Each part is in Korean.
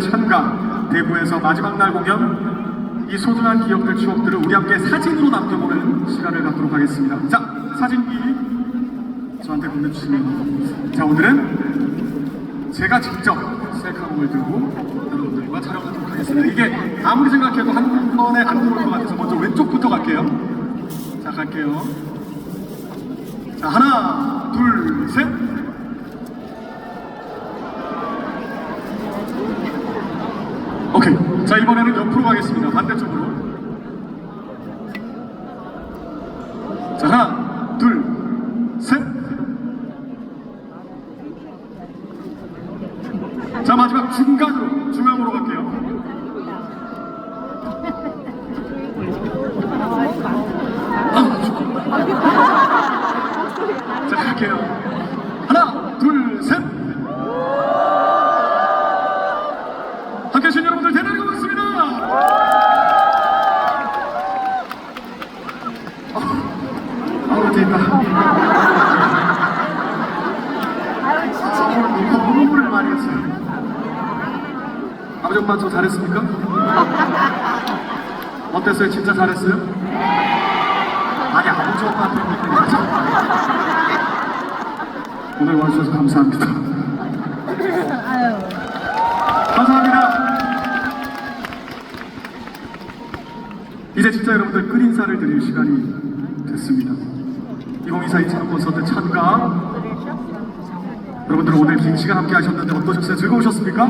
참가 대구에서 마지막 날 공연 이 소중한 기억들 추억들을 우리 함께 사진으로 남겨보는 시간을 갖도록 하겠습니다. 자 사진기 저한테 보내주시면 자 오늘은 제가 직접 셀카봉을 들고 여러분들과 촬영하도록 하겠습니다. 이게 아무리 생각해도 한 번에 안 들어올 것 같아서 먼저 왼쪽부터 갈게요. 자 갈게요. 자 하나 둘 셋. 오케이. 자 이번에는 옆으로 가겠습니다. 반대쪽으로. 자 하나 둘 셋. 자 마지막 중간으로 중앙으로 갈게요. 아, 자 갈게요. 하나 둘 셋. 함께 해주신 여러분들 대단히 고맙습니다. 있다. 아, 너무 눈물을 많이 했어요. 아버지 엄마 저 잘했습니까? 어땠어요? 진짜 잘했어요? 아니 아버지 엄마한테 그렇게 오늘 와주셔서 감사합니다. 감사합니다. 이제 진짜 여러분들 끝인사를 드릴 시간이 됐습니다. 2024 이찬원 콘서트 참가 여러분들 오늘 긴 시간 함께 하셨는데 어떠셨어요? 즐거우셨습니까?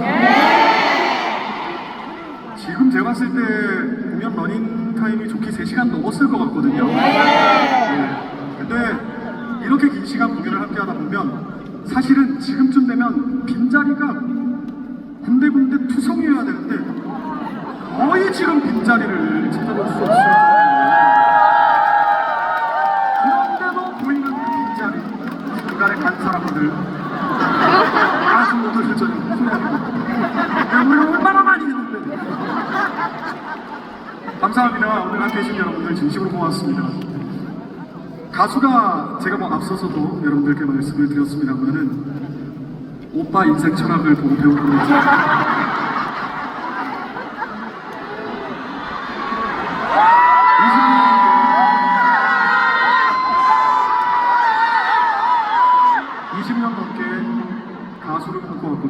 지금 제가 봤을 때 공연 러닝 타임이 좋게 3시간 넘었을 것 같거든요. 네. 근데 이렇게 긴 시간 공연을 함께 하다 보면 사실은 지금쯤 되면 빈자리가 군데군데 투성이어야 되는데 거의 지금 빈자리를 찾아볼 수 없어요. 사람들 아주 오늘 후회합니다. 우리 얼마나 많이 했는데 감사합니다. 오늘 함께 해주신 여러분들 진심으로 고맙습니다. 가수가 제가 뭐 앞서서도 여러분들께 말씀을 드렸습니다만은 오빠 인생 철학을 보고 배우는 거죠.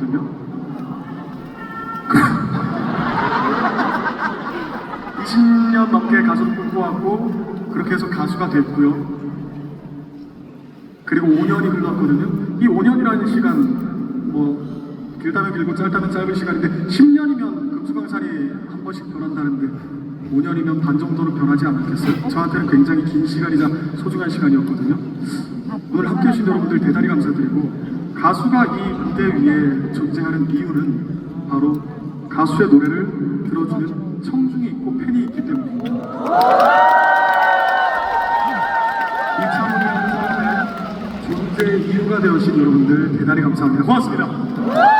꿈꿔왔거든요. 20년 넘게 가수를 꿈꿔왔고 그렇게 해서 가수가 됐고요. 그리고 5년이 흘렀거든요. 이 5년이라는 시간 뭐 길다면 길고 짧다면 짧은 시간인데 10년이면 금수강산이 한 번씩 변한다는데 5년이면 반 정도는 변하지 않았겠어요? 저한테는 굉장히 긴 시간이자 소중한 시간이었거든요. 오늘 함께 해 주신 여러분들 대단히 감사드리고 가수가 이 무대 위에 존재하는 이유는 바로 가수의 노래를 들어주는 청중이 있고 팬이 있기 때문입니다. 이 차원의 존재의 이유가 되어주신 여러분들 대단히 감사합니다. 고맙습니다.